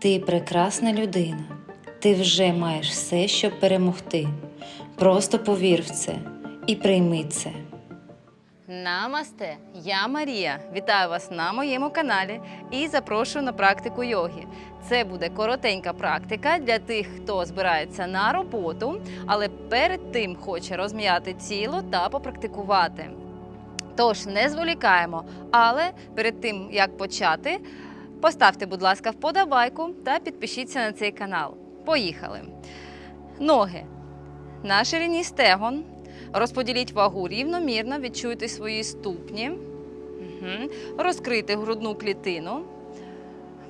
Ти прекрасна людина. Ти вже маєш все, щоб перемогти. Просто повір в це і прийми це. Намасте! Я Марія. Вітаю вас на моєму каналі і запрошую на практику йоги. Це буде коротенька практика для тих, хто збирається на роботу, але перед тим хоче розм'яти тіло та попрактикувати. Тож не зволікаємо, але перед тим як почати, поставте, будь ласка, вподобайку та підпишіться на цей канал. Поїхали! Ноги на ширині стегон. Розподіліть вагу рівномірно, відчуйте свої ступні. Розкрийте грудну клітину.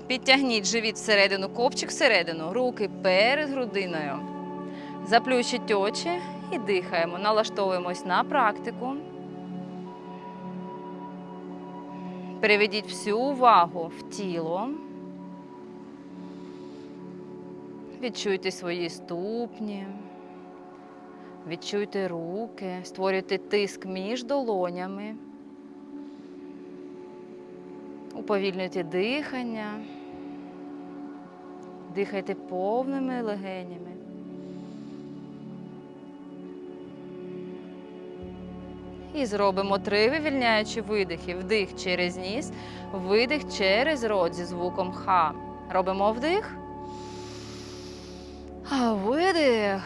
Підтягніть живіт всередину, копчик всередину, руки перед грудиною. Заплющіть очі і дихаємо. Налаштовуємось на практику. Переведіть всю увагу в тіло. Відчуйте свої ступні. Відчуйте руки, створюйте тиск між долонями. Уповільнюйте дихання. Дихайте повними легенями. І зробимо три вивільняючі видихи. Вдих через ніс, видих через рот зі звуком Х. Робимо вдих. Видих.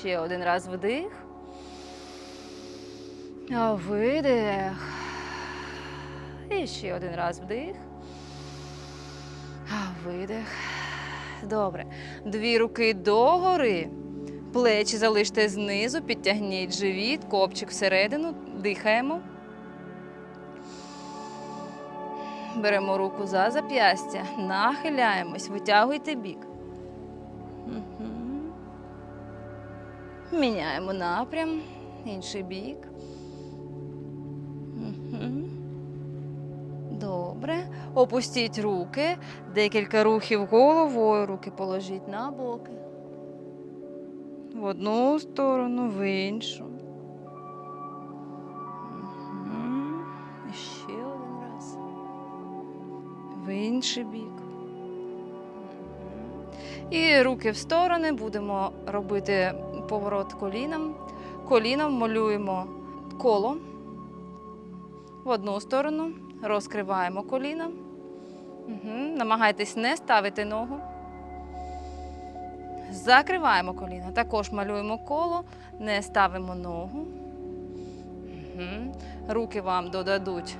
Ще один раз вдих. Видих. І ще один раз вдих. Видих. Добре. Дві руки догори. Плечі залиште знизу, підтягніть живіт, копчик всередину, дихаємо. Беремо руку за зап'ястя, нахиляємось, витягуйте бік. Мгм. Міняємо напрям, інший бік. Мгм. Добре. Опустіть руки, декілька рухів головою, руки положіть на боки. В одну сторону, в іншу. І Ще один раз. В інший бік. І руки в сторони будемо робити поворот коліном. Коліном малюємо коло в одну сторону, розкриваємо коліно. Угу. Намагайтесь не ставити ногу. Закриваємо коліно. Також малюємо коло, не ставимо ногу. Угу. Руки вам додадуть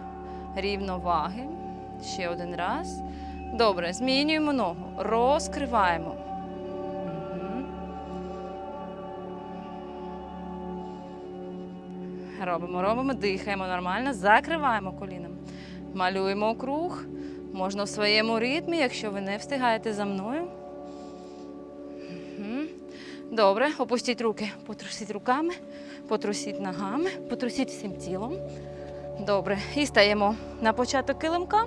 рівноваги. Ще один раз. Добре, змінюємо ногу. Розкриваємо. Мгм. Робимо, робимо, дихаємо нормально, закриваємо коліном. Малюємо круг. Можна в своєму ритмі, якщо ви не встигаєте за мною. Добре, опустіть руки, потрусіть руками, потрусіть ногами, потрусіть всім тілом. Добре. І стаємо на початок килимка.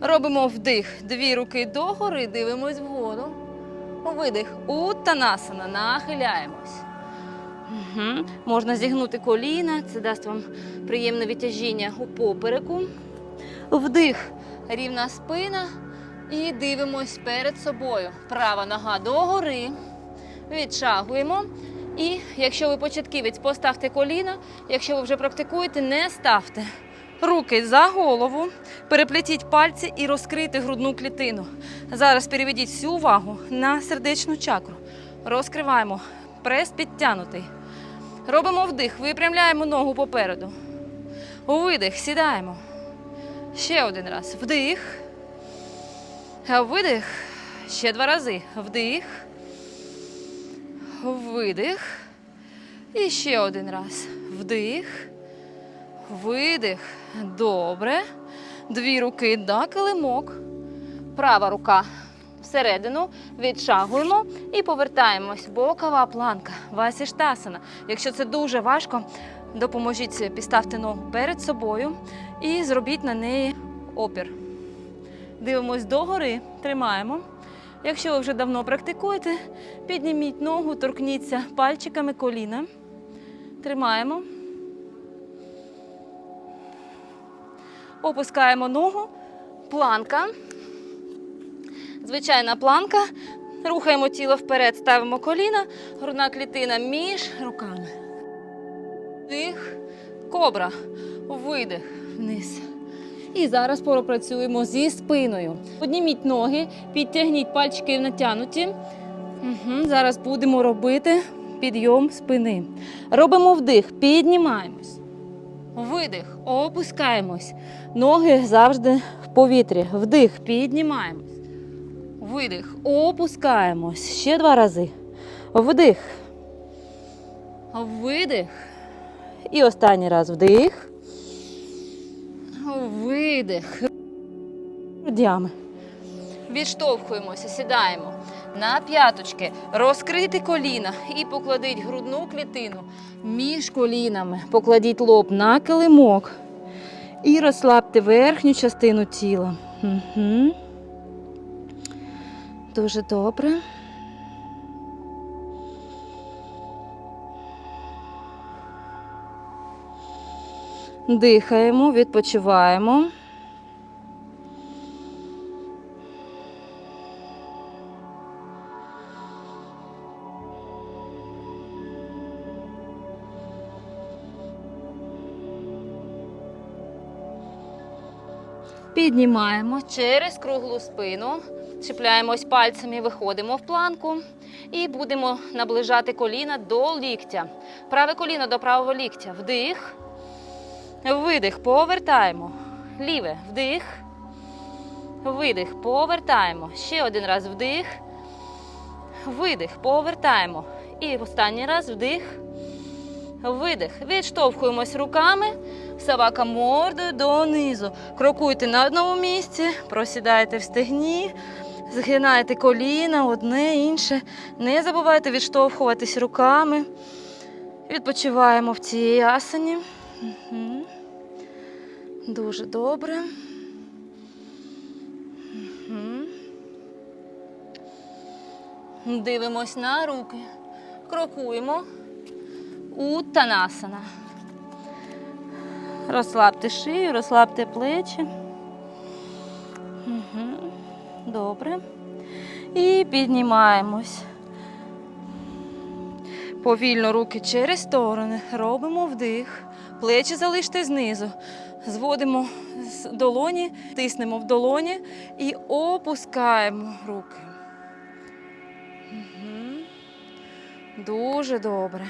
Робимо вдих, дві руки догори, дивимось вгору. Видих. Уттанасана, нахиляємось. Угу. Можна зігнути коліна, це дасть вам приємне відтяжіння у попереку. Вдих, рівна спина. І дивимось перед собою. Права нога догори. Відшагуємо. І якщо ви початківець, поставте коліна. Якщо ви вже практикуєте, не ставте. Руки за голову, переплетіть пальці і розкрийте грудну клітину. Зараз переведіть всю увагу на сердечну чакру. Розкриваємо. Прес підтягнутий. Робимо вдих, випрямляємо ногу попереду. Видих, сідаємо. Ще один раз. Вдих. Видих. Ще два рази. Вдих. Видих. І ще один раз. Вдих. Видих. Добре. Дві руки на килимок. Права рука всередину. Відшагуємо і повертаємось. Бокова планка. Васіштасана. Якщо це дуже важко, допоможіть підставте ногу перед собою і зробіть на неї опір. Дивимось догори, тримаємо. Якщо ви вже давно практикуєте, підніміть ногу, торкніться пальчиками коліна. Тримаємо. Опускаємо ногу, планка. Звичайна планка. Рухаємо тіло вперед, ставимо коліна, грудна клітина між руками. Вдих, кобра, видих вниз. І зараз пропрацюємо зі спиною. Підніміть ноги, підтягніть пальчики натягнуті. Угу. Зараз будемо робити підйом спини. Робимо вдих, піднімаємось. Видих, опускаємось. Ноги завжди в повітрі. Вдих, піднімаємось. Видих, опускаємось. Ще два рази. Вдих. Видих. І останній раз вдих. Видих. Грудями. Відштовхуємося, сідаємо на п'яточки, розкрити коліна і покладіть грудну клітину між колінами. Покладіть лоб на килимок і розслабте верхню частину тіла. Угу. Дуже добре. Дихаємо, відпочиваємо. Піднімаємо через круглу спину, чіпляємось пальцями, виходимо в планку і будемо наближати коліна до ліктя. Праве коліно до правого ліктя. Вдих. Видих, повертаємо. Ліве, вдих. Видих, повертаємо. Ще один раз вдих. Видих, повертаємо. І останній раз вдих. Видих. Відштовхуємось руками. Савака мордою донизу. Крокуйте на одному місці, просідаєте в стегні, згинаєте коліна, одне інше. Не забувайте відштовхуватись руками. Відпочиваємо в цій асані. Угу. Дуже добре. Угу. Дивимось на руки. Крокуємо. Уттанасана. Розслабте шию, розслабте плечі. Угу. Добре. І піднімаємось. Повільно руки через сторони. Робимо вдих. Плечі залиште знизу. Зводимо з долоні, тиснемо в долоні і опускаємо руки. Угу. Дуже добре.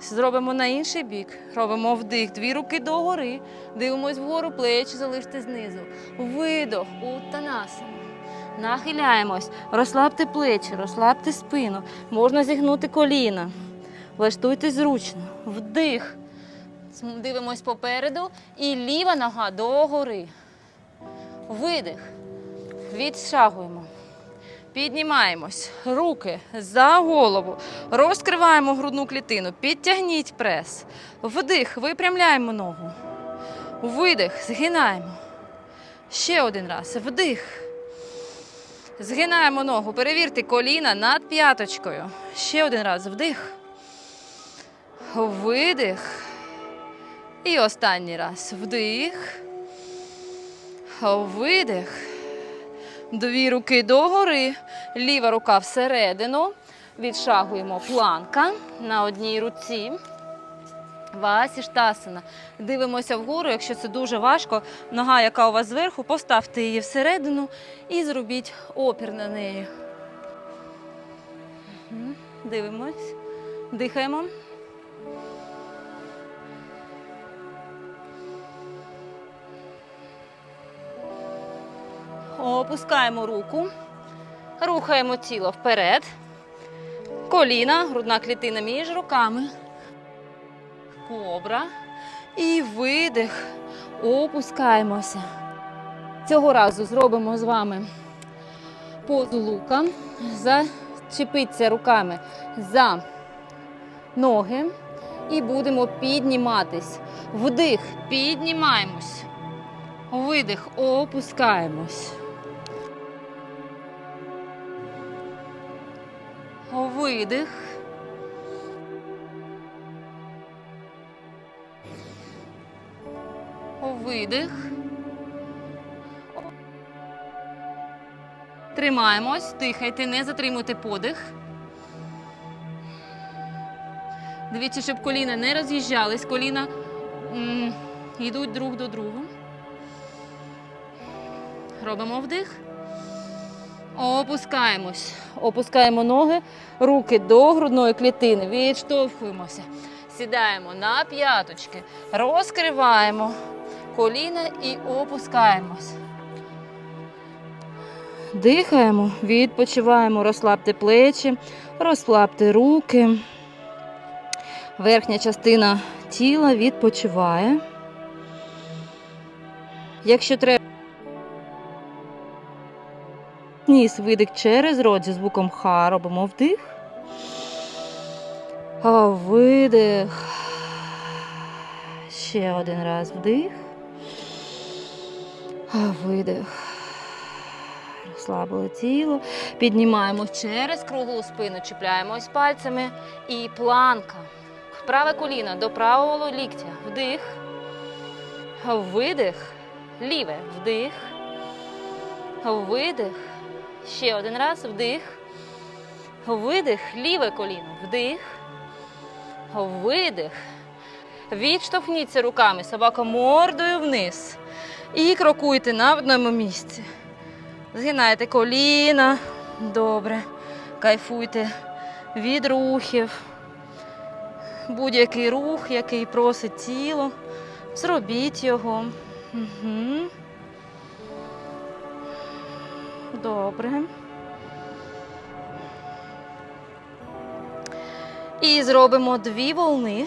Зробимо на інший бік. Робимо вдих, дві руки догори. Дивимось вгору, плечі залиште знизу. Видох, уттанасана. Нахиляємось. Розслабте плечі, розслабте спину. Можна зігнути коліна. Влаштуйтесь зручно. Вдих. Дивимось попереду. І ліва нога догори. Видих. Відшагуємо. Піднімаємось. Руки за голову. Розкриваємо грудну клітину. Підтягніть прес. Вдих. Випрямляємо ногу. Видих. Згинаємо. Ще один раз. Вдих. Згинаємо ногу. Перевірте коліна над п'яточкою. Ще один раз. Вдих. Видих. І останній раз. Вдих. Видих. Дві руки догори, ліва рука всередину. Відшагуємо планка на одній руці. Васіштасана. Дивимося вгору, якщо це дуже важко. Нога, яка у вас зверху, поставте її всередину і зробіть опір на неї. Дивимось. Дихаємо. Опускаємо руку, рухаємо тіло вперед, коліна, грудна клітина між руками, кобра і видих. Опускаємося. Цього разу зробимо з вами позу лука. Зачепіться руками за ноги і будемо підніматись. Вдих, піднімаємось. Видих, опускаємось. Видих. Видих. Тримаємось, дихайте, не затримуйте подих. Дивіться, щоб коліна не роз'їжджались, коліна йдуть друг до друга. Робимо вдих. Опускаємось. Опускаємо ноги, руки до грудної клітини. Відштовхуємося. Сідаємо на п'яточки. Розкриваємо коліна і опускаємось. Дихаємо, відпочиваємо, розслабте плечі, розслабте руки. Верхня частина тіла відпочиває. Якщо треба, ніс видих через рот зі звуком ха, робимо вдих. Видих. Ще один раз вдих. Видих. Розслабили тіло. Піднімаємо через круглу спину, чіпляємось пальцями і планка. Праве коліно до правого ліктя. Вдих. Видих. Ліве. Вдих. Видих. Ще один раз. Вдих. Видих. Ліве коліно. Вдих. Видих. Відштовхніться руками. Собака мордою вниз. І крокуйте на одному місці. Згинайте коліна. Добре. Кайфуйте від рухів. Будь-який рух, який просить тіло. Зробіть його. Угу. Добре. І зробимо дві волни.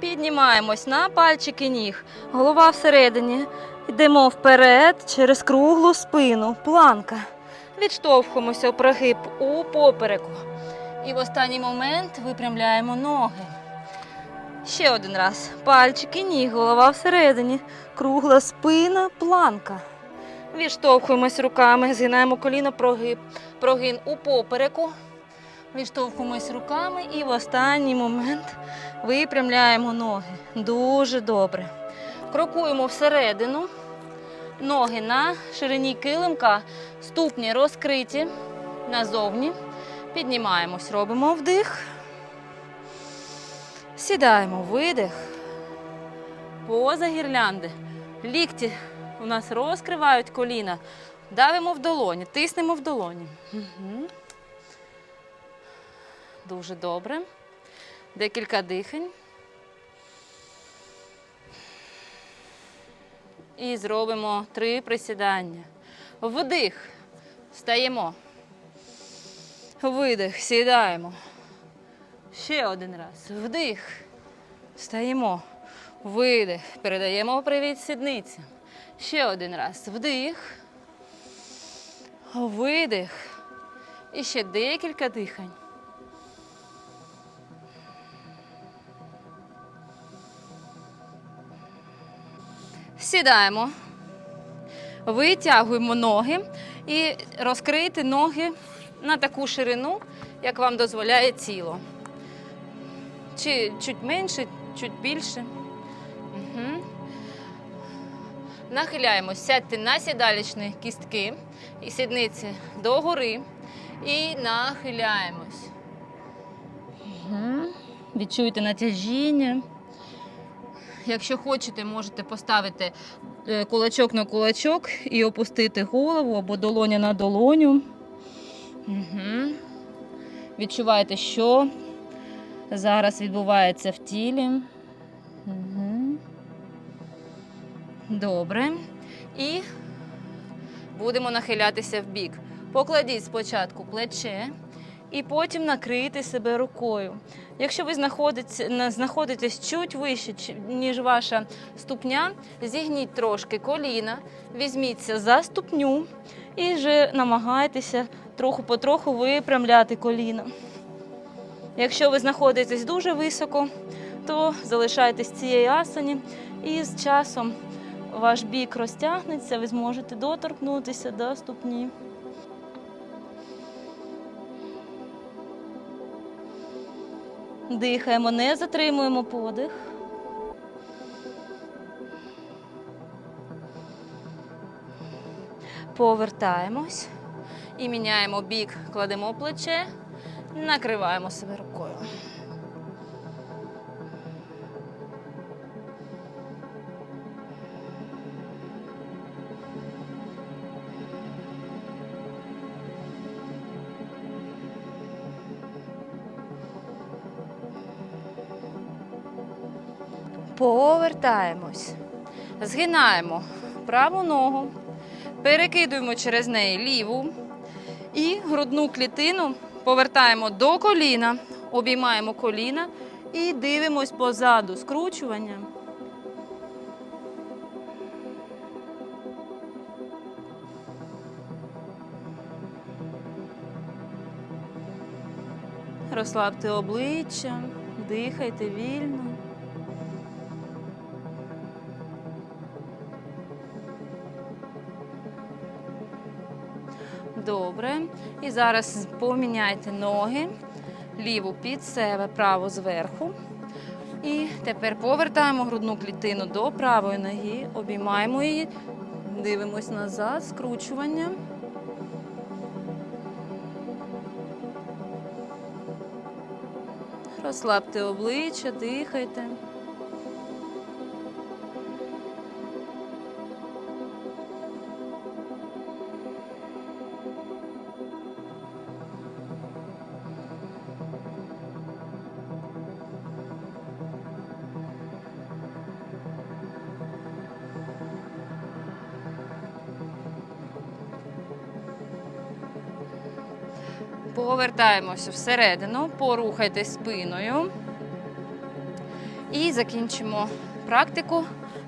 Піднімаємось на пальчики ніг. Голова всередині. Йдемо вперед через круглу спину. Планка. Відштовхуємося в прогиб у попереку. І в останній момент випрямляємо ноги. Ще один раз. Пальчики ніг, голова всередині. Кругла спина, планка. Відштовхуємось руками, згинаємо коліно, прогиб, прогин у попереку. Відштовхуємось руками і в останній момент випрямляємо ноги. Дуже добре. Крокуємо всередину. Ноги на ширині килимка, ступні розкриті назовні. Піднімаємось, робимо вдих. Сідаємо, видих. Поза гірлянди. Лікті у нас розкривають коліна. Давимо в долоні, тиснемо в долоні. Дуже добре. Декілька дихань. І зробимо три присідання. Вдих. Встаємо. Видих. Сідаємо. Ще один раз. Вдих. Встаємо. Видих. Передаємо привіт сідницям. Ще один раз. Вдих. Видих. І ще декілька дихань. Сідаємо. Витягуємо ноги і розкрийте ноги на таку ширину, як вам дозволяє тіло. Чи чуть менше, чуть більше. Нахиляємось, сядьте на сідалічні кістки і сідниці догори. І нахиляємось. Угу. Відчуйте натяжіння. Якщо хочете, можете поставити е, кулачок на кулачок і опустити голову або долоня на долоню. Угу. Відчуваєте, що зараз відбувається в тілі. Добре. І будемо нахилятися в бік. Покладіть спочатку плече і потім накрийте себе рукою. Якщо ви знаходитесь, чуть вище, ніж ваша ступня, зігніть трошки коліна, візьміться за ступню і вже намагайтеся трохи потроху випрямляти коліна. Якщо ви знаходитесь дуже високо, то залишайтесь в цій асані і з часом ваш бік розтягнеться, ви зможете доторкнутися до ступні. Дихаємо, не затримуємо подих. Повертаємось І міняємо бік, кладемо плече, накриваємо себе рукою. Повертаємось. Згинаємо праву ногу, перекидуємо через неї ліву і грудну клітину повертаємо до коліна, обіймаємо коліна і дивимось позаду скручування. Розслабте обличчя, дихайте вільно. Добре. І зараз поміняйте ноги, ліву під себе, праву зверху. І тепер повертаємо грудну клітину до правої ноги, обіймаємо її, дивимось назад, скручування. Розслабте обличчя, дихайте. Повертаємося всередину, порухайте спиною. І закінчимо практику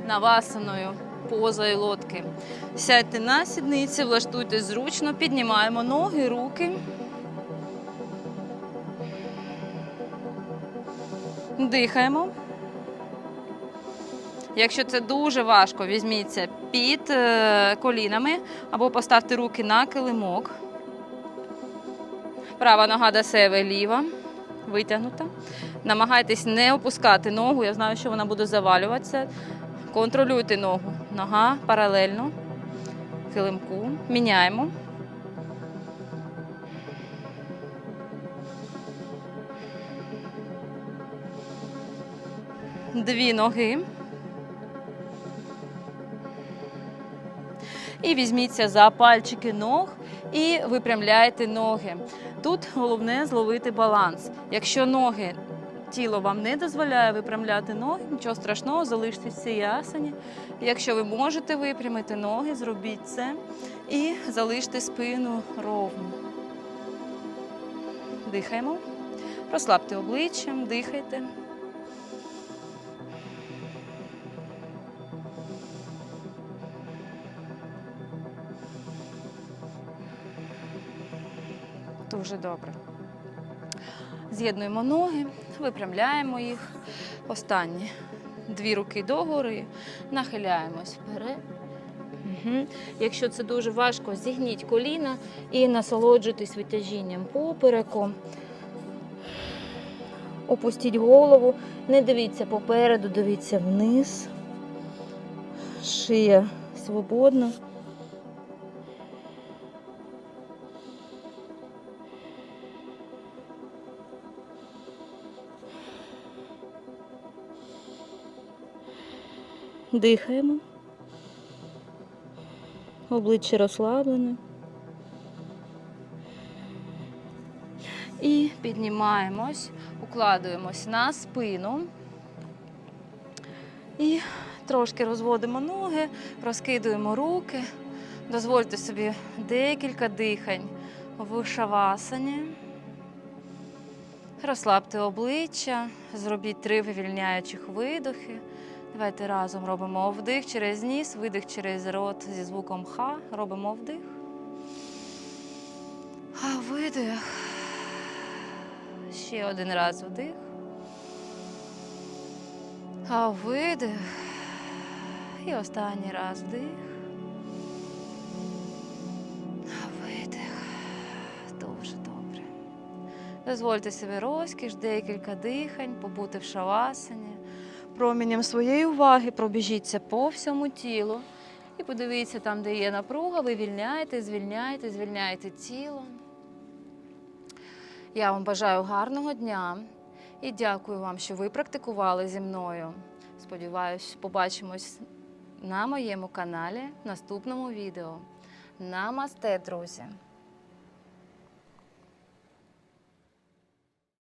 навасаною позою лодки. Сядьте на сідниці, влаштуйте зручно, піднімаємо ноги, руки. Дихаємо. Якщо це дуже важко, візьміться під е, колінами або поставте руки на килимок. Права нога до себе, ліва, витягнута. Намагайтесь не опускати ногу. Я знаю, що вона буде завалюватися. Контролюйте ногу. Нога паралельно. Килимку. Міняємо. Дві ноги. І візьміться за пальчики ног і випрямляйте ноги. Тут головне зловити баланс. Якщо ноги, тіло вам не дозволяє випрямляти ноги, нічого страшного, залиштесь в цій асані. Якщо ви можете випрямити ноги, зробіть це і залиште спину ровно. Дихаємо. Розслабте обличчя, дихайте. Дуже добре. З'єднуємо ноги, випрямляємо їх. Останні дві руки догори, нахиляємось вперед. Угу. Якщо це дуже важко, зігніть коліна і насолоджуйтесь витяжінням попереку. Опустіть голову, не дивіться попереду, дивіться вниз. Шия свободна. Дихаємо. Обличчя розслаблене. І піднімаємось, укладуємось на спину. І трошки розводимо ноги, розкидуємо руки. Дозвольте собі декілька дихань в шавасані. Розслабте обличчя, зробіть три вивільняючих видохи. Давайте разом робимо вдих через ніс, видих через рот зі звуком ха. Робимо вдих. А видих. Ще один раз вдих. А видих. І останній раз вдих. А видих. Дуже добре. Дозвольте собі розкіш, декілька дихань, побути в шавасані. Промінням своєї уваги пробіжіться по всьому тілу І подивіться, там, де є напруга, ви вільняєте, звільняєте, звільняєте тіло. Я вам бажаю гарного дня і дякую вам, що ви практикували зі мною. Сподіваюсь, побачимось на моєму каналі в наступному відео. Намасте, друзі!